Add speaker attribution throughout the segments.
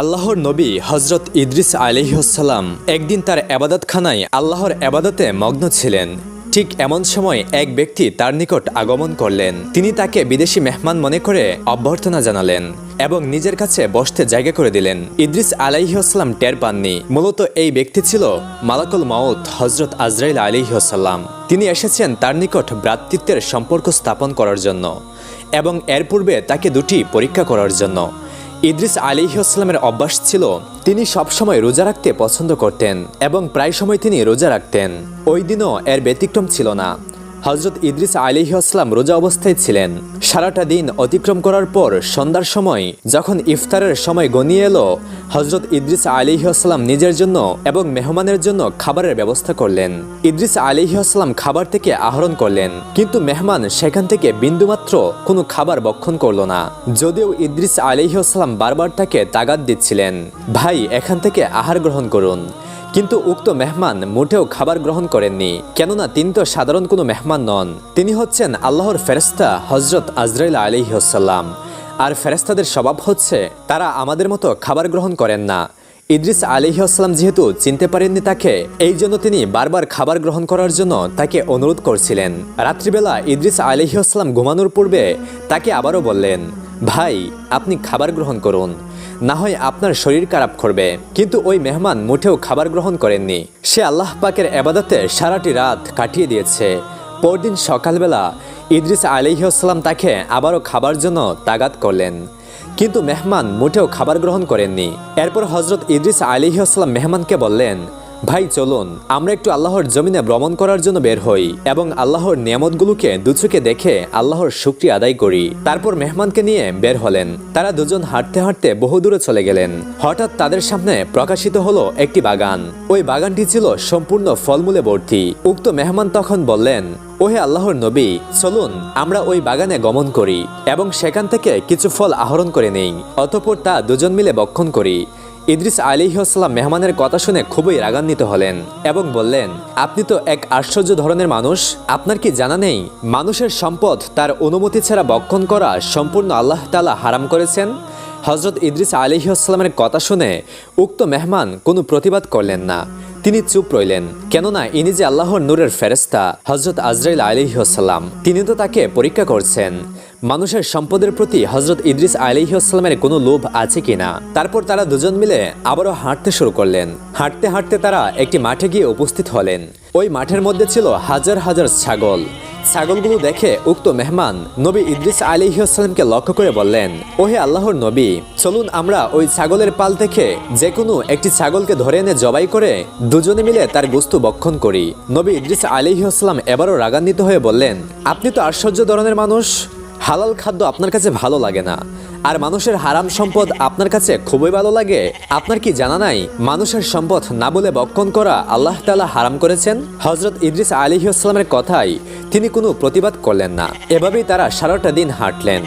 Speaker 1: আল্লাহর নবী হজরত ইদ্রিস আলিহাসাল্লাম একদিন তার আবাদতখানায় আল্লাহর আবাদতে মগ্ন ছিলেন। ঠিক এমন সময় এক ব্যক্তি তার নিকট আগমন করলেন। তিনি তাকে বিদেশি মেহমান মনে করে অভ্যর্থনা জানালেন এবং নিজের কাছে বসতে জায়গা করে দিলেন। ইদ্রিস আলাইহাল্লাম টের পাননি। মূলত এই ব্যক্তি ছিল মালাকুল মাউত হজরত আজরাইল আলিহাসাল্লাম তিনি এসেছেন তার নিকট ভ্রাতৃত্বের সম্পর্ক স্থাপন করার জন্য এবং এর পূর্বে তাকে দুটি পরীক্ষা করার জন্য। ইদ্রিস আলিহাস্লামের অভ্যাস ছিল, তিনি সবসময় রোজা রাখতে পছন্দ করতেন এবং প্রায় সময় তিনি রোজা রাখতেন। ওই দিনও এর ব্যতিক্রম ছিল না। হজরত ইদ্রিস আলিহাস্লাম রোজা অবস্থায় ছিলেন। সারাটা দিন অতিক্রম করার পর সন্ধ্যার সময় যখন ইফতারের সময় গনিয়ে এলো হজরত ইদ্রিস আলিহাস্লাম নিজের জন্য এবং মেহমানের জন্য খাবারের ব্যবস্থা করলেন। ইদ্রিস আলিহাস্লাম খাবার থেকে আহরণ করলেন, কিন্তু মেহমান সেখান থেকে বিন্দুমাত্র কোনো খাবার বক্ষণ করল না। যদিও ইদ্রিস আলিহাস্লাম বারবার তাকে তাগাদ দিচ্ছিলেন, ভাই, এখান থেকে আহার গ্রহণ করুন। কিন্তু উক্ত মেহমান মোটেও খাবার গ্রহণ করেননি, কেননা তিনি তো সাধারণ কোনো মেহমান নন। তিনি হচ্ছেন আল্লাহর ফেরেস্তা হজরত আজরাইল আলিহাসাল্লাম আর ফেরেস্তাদের স্বভাব হচ্ছে, তারা আমাদের মতো খাবার গ্রহণ করেন না। ইদ্রিস আলিহাস্লাম যেহেতু চিনতে পারেননি তাকে, এই জন্য তিনি বারবার খাবার গ্রহণ করার জন্য তাকে অনুরোধ করছিলেন। রাত্রিবেলা ইদ্রিস আলিহাস্লাম ঘুমানোর পূর্বে তাকে আবারও বললেন ভাই, আপনি খাবার গ্রহণ করুন। না হয় আপনার শরীর খারাপ করবে। কিন্তু ওই মেহমান মুঠেও খাবার গ্রহণ করেননি। সে আল্লাহ পাকের এবাদতে সারাটি রাত কাটিয়ে দিয়েছে। পরদিন সকালবেলা ইদ্রিস আলিহাস্লাম তাকে আবারও খাবার জন্য তাগাত করলেন। কিন্তু মেহমান মোটেও খাবার গ্রহণ করেননি। এরপর হজরত ইদ্রিস আলিহাস্লাম মেহমানকে বললেন ভাই, চলুন, আমরা একটু আল্লাহর জমিনে ভ্রমণ করার জন্য বের হই এবং আল্লাহর নিয়ামতগুলোকে দুচোকে দেখে আল্লাহর শুক্রিয়া আদায় করি। তারপর মেহমানকে নিয়ে বের হলেন। তারা দুজন হাঁটতে হাঁটতে বহু দূরে চলে গেলেন। হঠাৎ তাদের সামনে প্রকাশিত হলো একটি বাগান। ওই বাগানটি ছিল সম্পূর্ণ ফলমূলে ভর্তি। উক্ত মেহমান তখন বললেন, ওহে আল্লাহর নবী, চলুন, আমরা ওই বাগানে গমন করি এবং সেখান থেকে কিছু ফল আহরণ করে নেই। অতপর তা দুজন মিলে বক্ষণ করি। ইদ্রিস আলিহাস্লাম মেহমানের কথা শুনে খুবই রাগান্বিত হলেন এবং বললেন, আপনি তো এক আশ্চর্য ধরনের মানুষ। আপনার কি জানা নেই? মানুষের সম্পদ তার অনুমতি ছাড়া বক্ষণ করা সম্পূর্ণ আল্লাহ তালা হারাম করেছেন? হজরত ইদ্রিস আলিহাস্লামের কথা শুনে উক্ত মেহমান কোনো প্রতিবাদ করলেন না। তিনি চুপ রইলেন। কেননা ইনি যে আল্লাহর নূরের ফেরেস্তা হজরত আজরাইল আলিহাস্লাম তিনি তো তাকে পরীক্ষা করছেন। মানুষের সম্পদের প্রতি হজরত ইদ্রিস আলিহাস্লামের কোনো লোভ আছে কিনা? তারপর তারা দুজন মিলে আবারও হাঁটতে শুরু করলেন। হাঁটতে হাঁটতে তারা একটি মাঠে গিয়ে উপস্থিত হলেন। ওই মাঠের মধ্যে ছিল হাজার হাজার ছাগল। ছাগলগুলো দেখে উক্ত মেহমান নবী ইদ্রিস আলিহাস্লামকে লক্ষ্য করে বললেন, ওহে আল্লাহর নবী, চলুন আমরা ওই ছাগলের পাল থেকে যে কোনো একটি ছাগলকে ধরে এনে জবাই করে দুজনে মিলে তার গোস্ত বক্ষণ করি। নবী ইদ্রিস আলিহাস্লাম এবারও রাগান্বিত হয়ে বললেন, আপনি তো আশ্চর্য ধরনের মানুষ। হালাল খাদ্য আপনার কাছে ভালো লাগে না। আর মানুষের হারাম সম্পদ আপনার কাছে খুবই ভালো লাগে। আপনার কি জানা নাই? মানুষের সম্পদ না বলে বক্ষণ করা আল্লাহ তালা হারাম করেছেন? হজরত ইদ্রিস আলিহাস্লামের কথাই তিনি কোনো প্রতিবাদ করলেন না। এভাবেই তারা সারাটা দিন হাঁটলেন।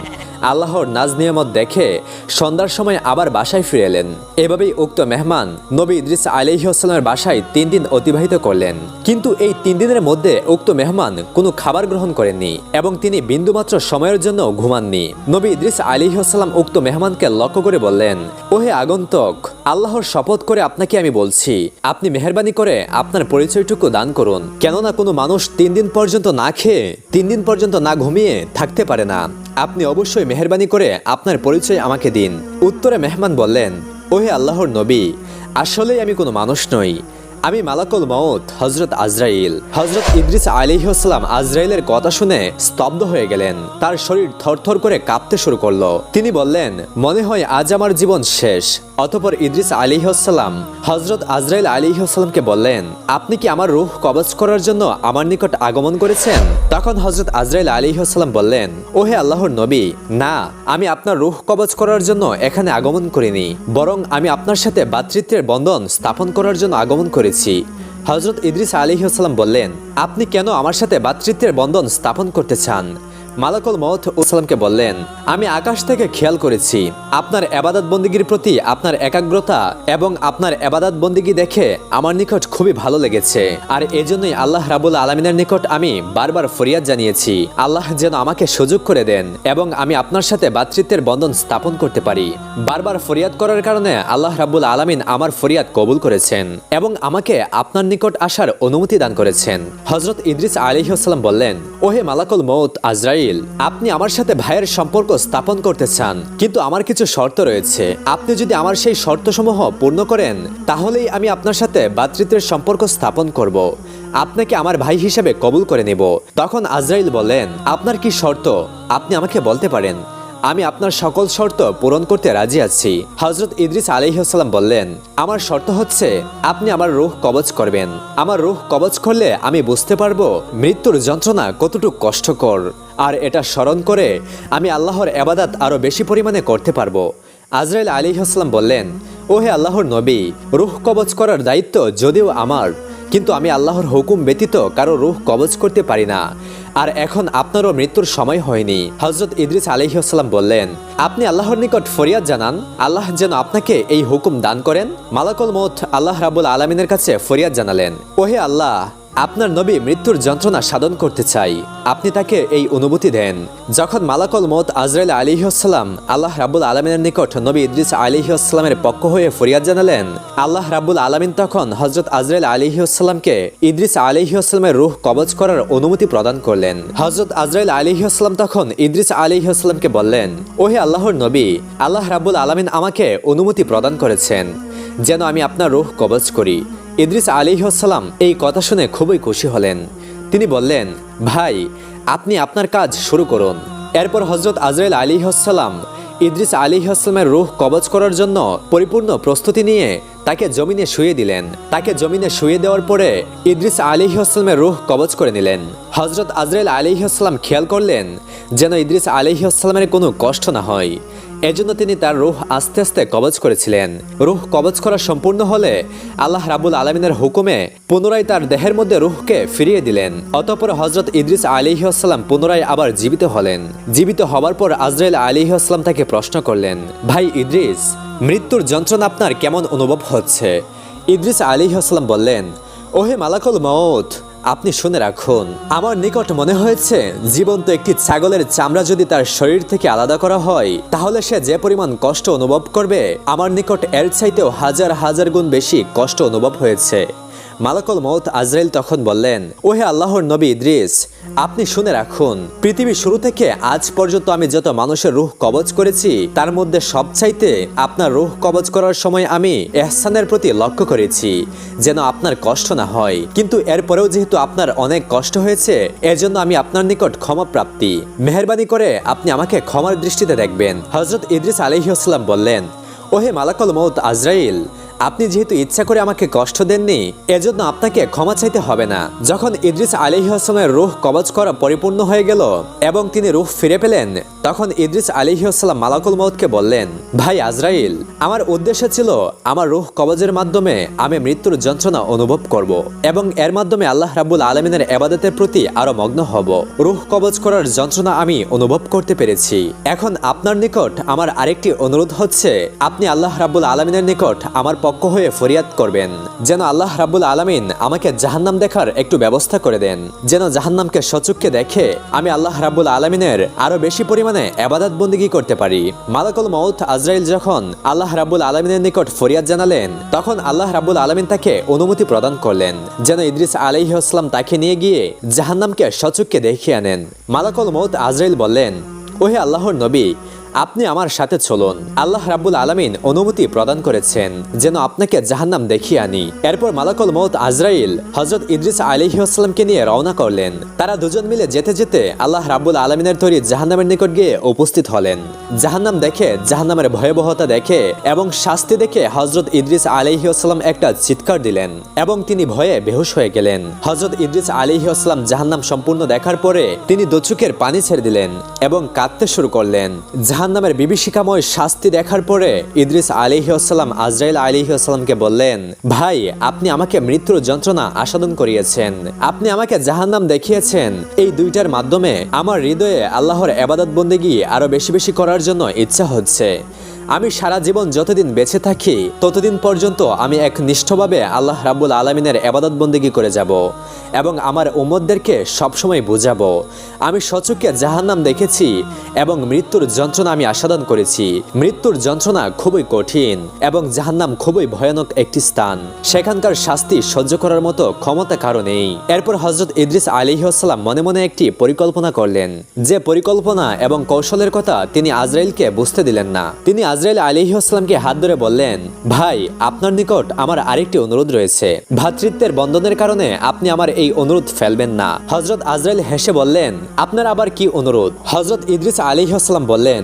Speaker 1: আল্লাহর নাজ নিয়ামত দেখে সন্ধ্যার সময় আবার বাসায় ফিরে এলেন। এভাবেই উক্ত মেহমান নবী ইদ্রিস আলিহাস্লামের বাসায় তিন দিন অতিবাহিত করলেন। কিন্তু এই তিন দিনের মধ্যে উক্ত মেহমান কোনো খাবার গ্রহণ করেননি এবং তিনি বিন্দুমাত্র সময়ের জন্য ঘুমাননি। নবী ইদ্রিস আলিহাস্লাম উক্ত মেহমানকে লক্ষ্য করে বললেন, ওহে আগন্তক, আল্লাহর শপথ করে আপনাকে আমি বলছি, আপনি মেহরবানি করে আপনার পরিচয়টুকু দান করুন। কেননা কোনো মানুষ তিন দিন পর্যন্ত না খেয়ে তিন দিন পর্যন্ত না ঘুমিয়ে থাকতে পারে না। আপনি অবশ্যই মেহরবানি করে আপনার পরিচয় আমাকে দিন। উত্তরে মেহমান বললেন, ওহে আল্লাহর নবী, আসলেই আমি কোনো মানুষ নই। আমি মালাকুল মৌত হজরত আজরাইল। হজরত ইদ্রিস আলিহাস্লাম আজরাইলের কথা শুনে স্তব্ধ হয়ে গেলেন। তার শরীর থরথর করে কাঁপতে শুরু করল। তিনি বললেন, মনে হয় আজ আমার জীবন শেষ। অতপর ইদ্রিস আলিহাস্লাম হজরত আজরাইল আলিহাস্লামকে বললেন, আপনি কি আমার রুহ কবজ করার জন্য আমার নিকট আগমন করেছেন? তখন হজরত আজরাইল আলিহাস্লাম বললেন, ওহে আল্লাহর নবী, না, আমি আপনার রুহ কবজ করার জন্য এখানে আগমন করিনি। বরং আমি আপনার সাথে বাতৃত্বের বন্ধন স্থাপন করার জন্য আগমন করেছি। হজরত ইদ্রিস আলিহাস্লাম বললেন আপনি কেন আমার সাথে বাতৃত্বের বন্ধন স্থাপন করতে চান? মালাকুল মৌত ওসালামকে বললেন, আমি আকাশ থেকে খেয়াল করেছি। আপনার এবাদত বন্দিগির প্রতি আপনার একাগ্রতা এবং আপনার এবাদত বন্দিগি দেখে আমার নিকট খুবই ভালো লেগেছে। আর এজন্যই আল্লাহ রাবুল আলমিনের নিকট আমি বারবার ফরিয়াদ জানিয়েছি। আল্লাহ যেন আমাকে সুযোগ করে দেন এবং আমি আপনার সাথে বাতৃত্বের বন্ধন স্থাপন করতে পারি। বারবার ফরিয়াদ করার কারণে আল্লাহ রাবুল আলমিন আমার ফরিয়াদ কবুল করেছেন এবং আমাকে আপনার নিকট আসার অনুমতি দান করেছেন। হজরত ইদ্রিস আলিহাস্লাম বললেন, ওহে মালাকুল মৌত আজরাইল আপনি আমার সাথে ভাইয়ের সম্পর্ক স্থাপন করতে চান, কিন্তু আমার কিছু শর্ত রয়েছে। আপনি যদি আমার সেই শর্তসমূহ পূর্ণ করেন, তাহলেই আমি আপনার সাথে বাতৃত্বের সম্পর্ক স্থাপন করব। আপনাকে আমার ভাই হিসেবে কবুল করে নেব। তখন আজরাইল বলেন আপনার কি শর্ত? আপনি আমাকে বলতে পারেন। আমি আপনার সকল শর্ত পূরণ করতে রাজি আছি। হজরত ইদ্রিস আলহিহাস্লাম বললেন, আমার শর্ত হচ্ছে, আপনি আমার রুহ কবচ করবেন। আমার রুহ কবচ করলে আমি বুঝতে পারব মৃত্যুর যন্ত্রণা কতটুকু কষ্টকর। আর এটা স্মরণ করে আমি আল্লাহর এবাদাত আরও বেশি পরিমাণে করতে পারব। আজরাইল আলিহাস্লাম বললেন, ওহে আল্লাহর নবী, রুহ কবচ করার দায়িত্ব যদিও আমার, কিন্তু আমি আল্লাহর হুকুম ব্যতীত কারও রুহ কবজ করতে পারি না। আর এখন আপনারও মৃত্যুর সময় হয়নি। হজরত ইদ্রিস আলহিহাস্লাম বললেন, আপনি আল্লাহর নিকট ফরিয়াদ জানান, আল্লাহ যেন আপনাকে এই হুকুম দান করেন? মালাকল মত আল্লাহ রাবুল আলমিনের কাছে ফরিয়াদ জানালেন, ওহে আল্লাহ আপনার নবী মৃত্যুর যন্ত্রণা সাধন করতে চাই। আপনি তাকে এই অনুভূতি দেন। যখন মালাকল মত আজরাইল আলিহাস্লাম আল্লাহ রাবুল আলমিনের নিকট নবী ইদ্রিস আলিহাস্লামের পক্ষ হয়ে ফরিয়াদ জানালেন, আল্লাহ রাবুল আলমিন তখন হজরত আজরাইল আলিহাস্লামকে ইদ্রিস আলিহাস্লামের রুহ কবজ করার অনুমতি প্রদান করলেন। হজরত আজরাইল আলিহাস্লাম তখন ইদ্রিস আলিহাস্লামকে বললেন, ওহে আল্লাহর নবী, আল্লাহ রাবুল আলমিন আমাকে অনুমতি প্রদান করেছেন, যেন আমি আপনার রুহ কবজ করি। ইদ্রিস আলিহাসাল্লাম এই কথা শুনে খুবই খুশি হলেন। তিনি বললেন, ভাই, আপনি আপনার কাজ শুরু করুন। এরপর হজরত আজরাইল আলী আলিহাসাল্লাম ইদ্রিস আলিহাসলামের রুহ কবজ করার জন্য পরিপূর্ণ প্রস্তুতি নিয়ে তাকে জমিনে শুয়ে দিলেন। তাকে জমিনে শুয়ে দেওয়ার পরে ইদ্রিস আলিহাসলামের রুহ কবজ করে নিলেন। হজরত আজরাইল আলিহাসলাম খেয়াল করলেন যেন ইদ্রিস আলিহাসলামের কোনো কষ্ট না হয়। এজন্য তিনি তার রুহ আস্তে আস্তে কবজ করেছিলেন। রুহ কবজ করা সম্পূর্ণ হলে আল্লাহ রাবুল আলমিনের হুকুমে পুনরায় তার দেহের মধ্যে রুহকে ফিরিয়ে দিলেন। অতপর হজরত ইদ্রিস আলিহাস্লাম পুনরায় আবার জীবিত হলেন। জীবিত হবার পর আজরাইল আলিহাস্লাম তাকে প্রশ্ন করলেন, ভাই ইদ্রিস, মৃত্যুর যন্ত্রণা আপনার কেমন অনুভব হচ্ছে। ইদ্রিস আলী হাসলাম বললেন, ওহে মালাকুল মত আপনি শুনে রাখুন, আমার নিকট মনে হয়েছে, জীবন্ত একটি ছাগলের চামড়া যদি তার শরীর থেকে আলাদা করা হয়, তাহলে সে যে পরিমাণ কষ্ট অনুভব করবে, আমার নিকট এর চাইতেও হাজার হাজার গুণ বেশি কষ্ট অনুভব হয়েছে। মালাকুল মৌত আজরাইল তখন বললেন, ওহে আল্লাহর নবী ইদ্রিস, আপনি শুনে রাখুন পৃথিবী শুরু থেকে আজ পর্যন্ত আমি যত মানুষের রুহ কবজ করেছি, তার মধ্যে সবচাইতে আপনার রুহ কবজ করার সময় আমি এহসানের প্রতি লক্ষ্য করেছি, যেন আপনার কষ্ট না হয়। কিন্তু এরপরেও যেহেতু আপনার অনেক কষ্ট হয়েছে, এজন্য আমি আপনার নিকট ক্ষমা প্রাপ্তি। মেহরবানি করে আপনি আমাকে ক্ষমার দৃষ্টিতে দেখবেন। হজরত ইদ্রিস আলহিউসালাম বললেন, ওহে মালাকল মৌত আজরাইল আপনি যেহেতু ইচ্ছা করে আমাকে কষ্ট দেননি, এজন্য আপনাকে ক্ষমা চাইতে হবে না। যখন ইদ্রিস আলিহাসলামের রুহ কবজ করা পরিপূর্ণ হয়ে গেল এবং তিনি রুহ ফিরে পেলেন, তখন ইদ্রিস আলিহাসাল্লাম মালাকুল মৌতকে বললেন, ভাই আজরাইল, আমার উদ্দেশ্য ছিল আমার রুহ কবজের মাধ্যমে আমি মৃত্যুর যন্ত্রণা অনুভব করব এবং এর মাধ্যমে আল্লাহ রাবুল আলমিনের এবাদতের প্রতি আরও মগ্ন হব। রুহ কবজ করার যন্ত্রণা আমি অনুভব করতে পেরেছি। এখন আপনার নিকট আমার আরেকটি অনুরোধ হচ্ছে, আপনি আল্লাহ রাবুল আলমিনের নিকট আমার পক্ষ হয়ে ফরিয়াদ করবেন। যেন আল্লাহ রাবুল আলমিন আমাকে জাহান্নাম দেখার একটু ব্যবস্থা করে দেন। যেন জাহান্নামকে সচুককে দেখে আমি আল্লাহ রাবুল আলমিনের আরও বেশি পরিমাণে এবাদত বন্দিগি করতে পারি। মালাকুল মৌত আজরাইল যখন আল্লাহ রাবুল আলমিনের নিকট ফরিয়াদ জানালেন, তখন আল্লাহ রাবুল আলমিন তাকে অনুমতি প্রদান করলেন। যেন ইদ্রিস আলাইহাস্লাম তাকে নিয়ে গিয়ে জাহান্নামকে সচুককে দেখিয়ে আনেন। মালাকুল মৌত আজরাইল বললেন, ওহে আল্লাহর নবী আপনি আমার সাথে চলুন। আল্লাহ রাব্বুল আলামিন অনুমতি প্রদান করেছেন যেন আপনাকে জাহান্নাম দেখিয়ে আনি। এরপর মালাকুল মৌত আজরাইল হজরত ইদ্রিস আলিহাস্লামকে নিয়ে রওনা করলেন। তারা দুজন মিলে যেতে যেতে আল্লাহ রাব্বুল আলমিনের তৈরি জাহান্নামের নিকট গিয়ে উপস্থিত হলেন। জাহান্নাম দেখে, জাহান্নামের ভয়াবহতা দেখে এবং শাস্তি দেখে হজরত ইদ্রিস আলিহাস্লাম একটা চিৎকার দিলেন এবং তিনি ভয়ে বেহুশ হয়ে গেলেন। হজরত ইদ্রিস আলিহাস্লাম জাহান্নাম সম্পূর্ণ দেখার পরে তিনি দচুকের পানি ছেড়ে দিলেন এবং কাঁদতে শুরু করলেন। জাহান্নামের বিভীষিকাময় শাস্তি দেখার পরে ইদ্রিস আলিহাসাল্লাম আজরাইল আলিহাসাল্লামকে বললেন, ভাই, আপনি আমাকে মৃত্যুর যন্ত্রণা আস্বাদন করিয়েছেন। আপনি আমাকে জাহান্নাম দেখিয়েছেন। এই দুইটার মাধ্যমে আমার হৃদয়ে আল্লাহর এবাদত বন্দেগি আরও বেশি বেশি করার জন্য ইচ্ছা হচ্ছে। আমি সারা জীবন যতদিন বেঁচে থাকি, ততদিন পর্যন্ত আমি এক নিষ্ঠভাবে আল্লাহ রাব্বুল আলমিনের এবাদত বন্দিগি করে যাব এবং আমার উম্মতদেরকে সবসময় বুঝাবো। আমি সচুকে জাহান্নাম দেখেছি এবং মৃত্যুর যন্ত্রণা আমি আস্বাদন করেছি। মৃত্যুর যন্ত্রণা খুবই কঠিন এবং জাহান্নাম খুবই ভয়ানক একটি স্থান। সেখানকার শাস্তি সহ্য করার মতো ক্ষমতা কারও নেই। এরপর হজরত ইদ্রিস আলিহাসাল্লাম মনে মনে একটি পরিকল্পনা করলেন। যে পরিকল্পনা এবং কৌশলের কথা তিনি আজরাইলকে বুঝতে দিলেন না। তিনি আজরাইল আলিহাস্লামকে হাত ধরে বললেন, ভাই, আপনার নিকট আমার আরেকটি অনুরোধ রয়েছে। ভাতৃত্বের বন্ধনের কারণে আপনি আমার এই অনুরোধ ফেলবেন না। হজরত আজরাইল হেসে বললেন, আপনার আবার কি অনুরোধ? হজরত ইদ্রিস আলিহাস্লাম বললেন,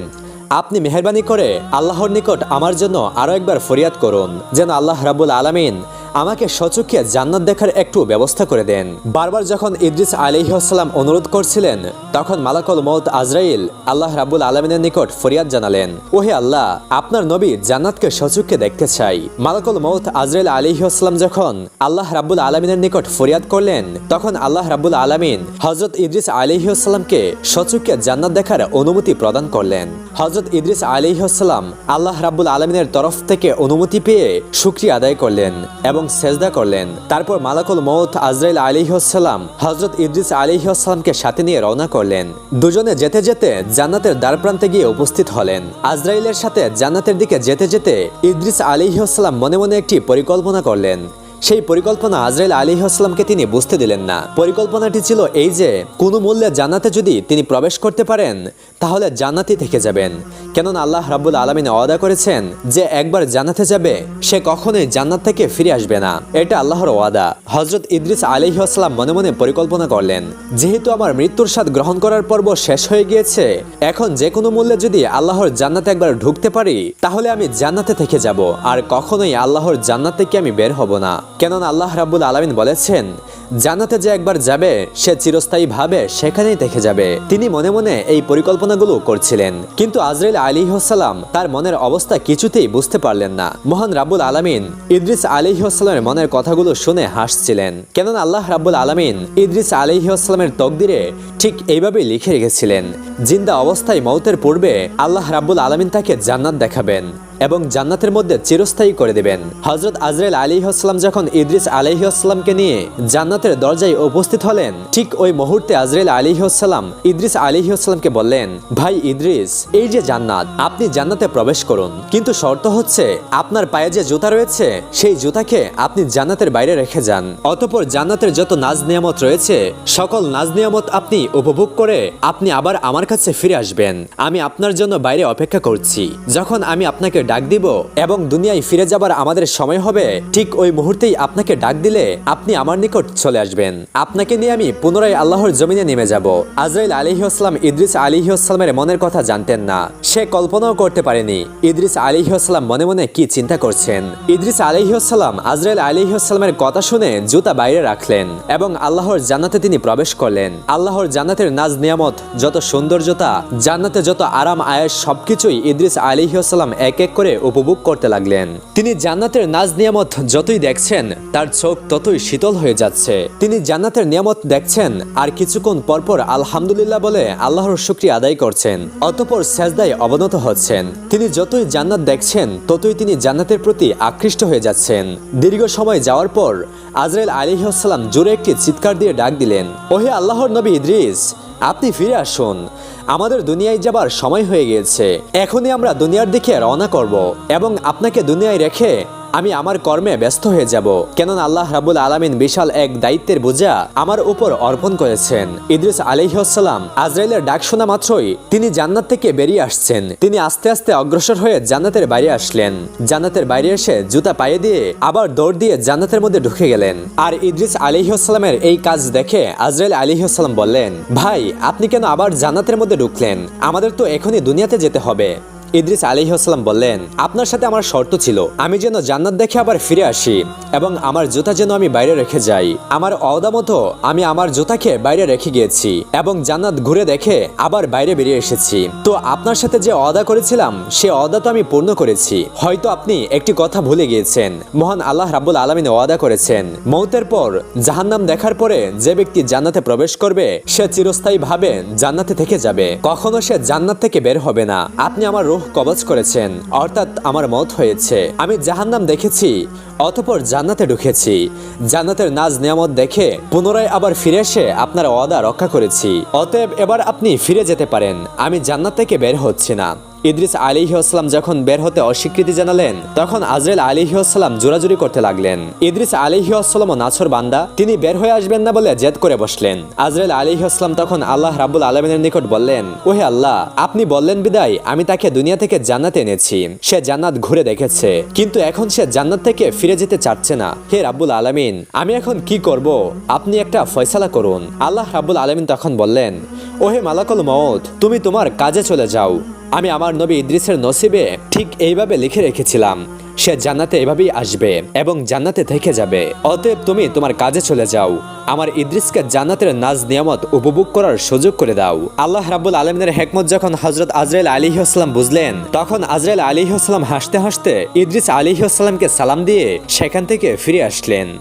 Speaker 1: আপনি মেহরবানি করে আল্লাহর নিকট আমার জন্য আরও একবার ফরিয়াদ করুন, যেন আল্লাহ রাবুল আলামিন আমাকে সচক্ষে জান্নাত দেখার একটু ব্যবস্থা করে দেন। বারবার যখন ইদ্রিস আলিহাসাল্লাম অনুরোধ করছিলেন, তখন মালাকল মৌত আজরাইল আল্লাহ রাবুল আলমিনের নিকট ফরিয়াদ জানালেন, ওহে আল্লাহ, আপনার নবী জান্নাতকে সচক্ষে দেখতে চাই। মালাকল মৌত আজরাইল আলিহাস্লাম যখন আল্লাহ রাবুল আলমিনের নিকট ফরিয়াদ করলেন, তখন আল্লাহ রাবুল আলমিন হজরত ইদ্রিস আলিহাস্লামকে সচক্ষে জান্নাত দেখার অনুমতি প্রদান করলেন। হজরত ইদ্রিস আলিহাস্লাম আল্লাহ রাবুল আলমিনের তরফ থেকে অনুমতি পেয়ে শুক্রিয়া আদায় করলেন এবং সেজদা করলেন। তারপর মালাকুল মৌত আজরাইল আলিহাসাল্লাম হজরত ইদ্রিস আলিহাসাল্লামকে সাথে নিয়ে রওনা করলেন। দুজনে যেতে যেতে জান্নাতের দ্বারপ্রান্তে গিয়ে উপস্থিত হলেন। আজরাইলের সাথে জান্নাতের দিকে যেতে যেতে ইদ্রিস আলিহাসাল্লাম মনে মনে একটি পরিকল্পনা করলেন। সেই পরিকল্পনা আজরাইল আলী আসলামকে তিনি বুঝতে দিলেন না। পরিকল্পনাটি ছিল এই যে, কোনো মূল্যে জান্নাতে যদি তিনি প্রবেশ করতে পারেন, তাহলে জান্নাতি থেকে যাবেন। কেননা আল্লাহ রাব্বুল আলমিন ওয়াদা করেছেন যে, একবার জান্নাতে যাবে, সে কখনোই জান্নাত থেকে ফিরে আসবে না। এটা আল্লাহর ওয়াদা। হজরত ইদ্রিস আলহি আসলাম মনে মনে পরিকল্পনা করলেন, যেহেতু আমার মৃত্যুর স্বাদ গ্রহণ করার পর্ব শেষ হয়ে গিয়েছে, এখন যে কোনো মূল্যে যদি আল্লাহর জান্নাতে একবার ঢুকতে পারি, তাহলে আমি জান্নাতে থেকে যাব। আর কখনোই আল্লাহর জান্নাত থেকে আমি বের হব না। কেননা আল্লাহ রাব্বুল আলমিন বলেছেন, জান্নাতে যে একবার যাবে, সে চিরস্থায়ী ভাবে সেখানেই থেকে যাবে। তিনি মনে মনে এই পরিকল্পনাগুলো করছিলেন, কিন্তু আজরাইল আলী হাসালাম তার মনের অবস্থা কিছুতেই বুঝতে পারলেন না। মহান রাব্বুল আলামিন ইদ্রিস আলী হাসালামের মনের কথাগুলো শুনে হাসছিলেন। কেননা আল্লাহ রাব্বুল আলামিন ইদ্রিস আলী হাসালামের তকদিরে ঠিক এইভাবেই লিখে রেখেছিলেন, জিন্দা অবস্থায় মৌতের পূর্বে আল্লাহ রাব্বুল আলামিন তাকে জান্নাত দেখাবেন। এবং জান্নাতের মধ্যে চিরস্থায়ী করে দেবেন। হজরত আজরাইল আলী আসলাম যখন ইদ্রিস আলহি আসলামকে নিয়ে জান্নাতের দরজায় উপস্থিত হলেন, ঠিক ওই মুহূর্তে আজরাইল আলী আসসালাম ইদ্রিস আলহি আসলামকে বললেন, ভাই ইদ্রিস, এই যে জান্নাত, আপনি জান্নাতে প্রবেশ করুন। কিন্তু শর্ত হচ্ছে, আপনার পায়ে যে জুতা রয়েছে, সেই জুতাকে আপনি জান্নাতের বাইরে রেখে যান। অতপর জান্নাতের যত নাজ নিয়ামত রয়েছে, সকল নাজ নিয়ামত আপনি উপভোগ করে আপনি আবার আমার কাছে ফিরে আসবেন। আমি আপনার জন্য বাইরে অপেক্ষা করছি। যখন আমি আপনাকে ডাক দিব এবং দুনিয়ায় ফিরে যাবার আমাদের সময় হবে, ঠিক ওই মুহূর্তেই আপনাকে ডাক দিলে আপনি আমার নিকট চলে আসবেন। আপনাকে নিয়ে আমি পুনরায় আল্লাহর জমিনে নেমে যাব। আজরাইল আলিহি আসলাম ইদ্রিস আলিহি আসলামের মনের কথা জানতেন না। সে কল্পনাও করতে পারেনি ইদ্রিস আলিহি আসলাম মনে মনে কি চিন্তা করছেন। ইদ্রিস আলিহি আসসালাম আজরাইল আলিহি আসসালামের কথা শুনে জুতা বাইরে রাখলেন এবং আল্লাহর জান্নাতে তিনি প্রবেশ করলেন। আল্লাহর জান্নাতের নাজ নিয়ামত, যত সৌন্দর্যতা জান্নাতে যত আরাম আয়েস সবকিছুই ইদ্রিস আলিহি আসসালাম এক এক করে উপভোগ করতে লাগলেন। তিনি জান্নাতের নাজ নিয়ামত যতই দেখছেন, তার চোখ ততই শীতল হয়ে যাচ্ছে। তিনি জান্নাতের নিয়ামত দেখছেন, আর কিছুক্ষণ পরপর আলহামদুলিল্লাহ বলে আল্লাহর শুক্রিয়া আদায় করছেন, অতপর সেজদায় অবনত হচ্ছেন। তিনি যতই জান্নাত দেখছেন, ততই তিনি জান্নাতের প্রতি আকৃষ্ট হয়ে যাচ্ছেন। দীর্ঘ সময় যাওয়ার পর আজরাইল আলিহাসাল্লাম জোরে একটি চিৎকার দিয়ে ডাক দিলেন, ওহে আল্লাহর নবী ইদ্রিস আপনি ফিরে আসুন। আমাদের দুনিয়ায় যাবার সময় হয়ে গিয়েছে। এখনই আমরা দুনিয়ার দিকে রওনা করব এবং আপনাকে দুনিয়ায় রেখে আমি আমার কর্মে ব্যস্ত হয়ে যাব। কেননা আল্লাহ রাবুল আলমিন বিশাল এক দায়িত্বের বোঝা আমার উপর অর্পণ করেছেন। ইদ্রিস আলিহাসাল্লাম আজরাইলের ডাক শোনা মাত্রই তিনি জান্নাত থেকে বেরিয়ে আসছেন। তিনি আস্তে আস্তে অগ্রসর হয়ে জান্নাতের বাইরে আসলেন। জান্নাতের বাইরে এসে জুতা পায়ে দিয়ে আবার দৌড় দিয়ে জান্নাতের মধ্যে ঢুকে গেলেন। আর ইদ্রিস আলিহাসাল্লামের এই কাজ দেখে আজরাইল আলিহাসাল্লাম বললেন, ভাই, আপনি কেন আবার জান্নাতের মধ্যে ঢুকলেন? আমাদের তো এখনই দুনিয়াতে যেতে হবে। ইদ্রিস আলিহাস্লাম বললেন, আপনার সাথে আমার শর্ত ছিল। আমি যেন জান্নাত দেখে আবার ফিরে আসি এবং আমার জুতা যেন আমি বাইরে রেখে যাই। আমার অদা মতো আমি আমার জুতাকে বাইরে রেখে গিয়েছি এবং জান্নাত ঘুরে দেখে আবার বাইরে বেরিয়ে এসেছি। তো আপনার সাথে যে অদা করেছিলাম, সে অদা তো আমি পূর্ণ করেছি। হয়তো আপনি একটি কথা ভুলে গিয়েছেন। মহান আল্লাহ রাব্বুল আলমিন ওয়াদা করেছেন, মৌতের পর জাহান্নাম দেখার পরে যে ব্যক্তি জান্নাতে প্রবেশ করবে, সে চিরস্থায়ী ভাবে জান্নাতে থেকে যাবে। কখনো সে জান্নাত থেকে বের হবে না। আপনি আমার রুহ কবজ করেছেন, অর্থাৎ আমার মত হয়েছে। আমি জাহান্নাম দেখেছি, অতপর জান্নাতে ঢুকেছি। জান্নাতের নাজ নিয়ামত দেখে পুনরায় আবার ফিরে এসে আপনার অদা রক্ষা করেছি। অতএব এবার আপনি ফিরে যেতে পারেন, আমি জান্নাত থেকে বের হচ্ছি না। ইদ্রিস আলিহাস্লাম যখন বের হতে অস্বীকৃতি জানালেন, তখন আজরেল আলিহাস্লাম জোরাজুরি করতে লাগলেন। ইদ্রিস আলিহাস্লাম নাছর বান্দা, তিনি বের হয়ে আসবেন না বলে জেদ করে বসলেন। আজরেল আলিহাস্লাম তখন আল্লাহ রাবুল আলমিনের নিকট বললেন, ওহে আল্লাহ, আপনি বললেন বিদায়, আমি তাকে দুনিয়া থেকে জান্নাতে এনেছি। সে জান্নাত ঘুরে দেখেছে, কিন্তু এখন সে জান্নাত থেকে ফিরে যেতে চাচ্ছে না। হে রাব্বুল আলমিন, আমি এখন কি করব? আপনি একটা ফয়সালা করুন। আল্লাহ রাব্বুল আলমিন তখন বললেন, ওহে মালাকুল মৌত তুমি তোমার কাজে চলে যাও। আমি আমার নবী ইদ্রিসের নসিবে ঠিক এইভাবে লিখে রেখেছিলাম। সে জান্নাতে এভাবেই আসবে এবং জান্নাতে থেকে যাবে। অতএব তুমি তোমার কাজে চলে যাও। আমার ইদ্রিসকে জান্নাতের নাজ নিয়ামত উপভোগ করার সুযোগ করে দাও। আল্লাহ রাবুল আলমিনের হেকমত যখন হজরত আজরাইল আলী আসসালাম বুঝলেন, তখন আজরাইল আলী আসসালাম হাসতে হাসতে ইদ্রিস আলী আসসালামকে সালাম দিয়ে সেখান থেকে ফিরে আসলেন।